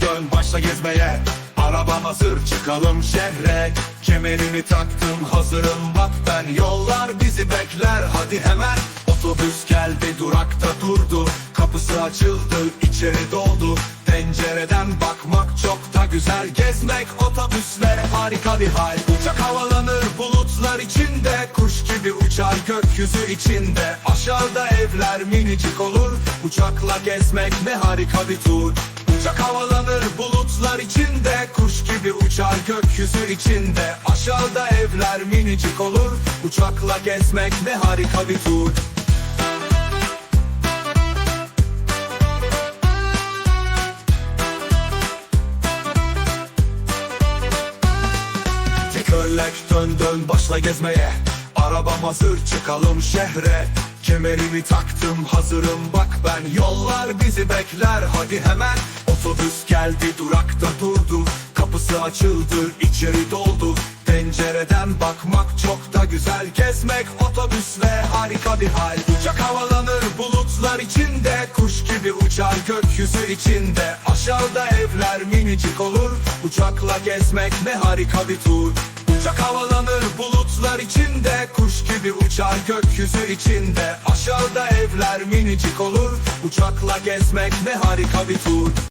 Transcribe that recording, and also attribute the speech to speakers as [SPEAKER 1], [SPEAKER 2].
[SPEAKER 1] dön başla gezmeye. Arabam hazır çıkalım şehre. Kemerini taktım hazırım. Bak ben Yollar bizi bekler. Hadi hemen. Otobüs geldi durakta durdu. Kapısı açıldı içeri doldu. Pencereden bakmak çok da güzel. Gezmek otobüsle harika bir hal. Uçak havalanır bulutlar içinde. Kuş gibi uçar gökyüzü içinde. Aşağıda evler minicik olur. Uçakla gezmek ne harika bir tur Uçak havalanır bulutlar içinde. Kuş gibi uçar gökyüzü içinde. Aşağıda evler minicik olur. Uçakla gezmek ne harika bir tur. Tekerlek dön dön başla gezmeye. Arabam hazır çıkalım şehre. Kemerimi taktım hazırım. Bak ben Yollar bizi bekler. Hadi hemen Otobüs geldi durakta durdu. Kapısı açıldı içeri doldu. Pencereden bakmak çok da güzel. Gezmek otobüsle harika bir hal. Uçak havalanır bulutlar içinde. Kuş gibi uçar gökyüzü içinde. Aşağıda evler minicik olur. Uçakla gezmek ne harika bir tur. Uçak havalanır bulutlar içinde. Kuş gibi uçar gökyüzü içinde. Aşağıda evler minicik olur. Uçakla gezmek ne harika bir tur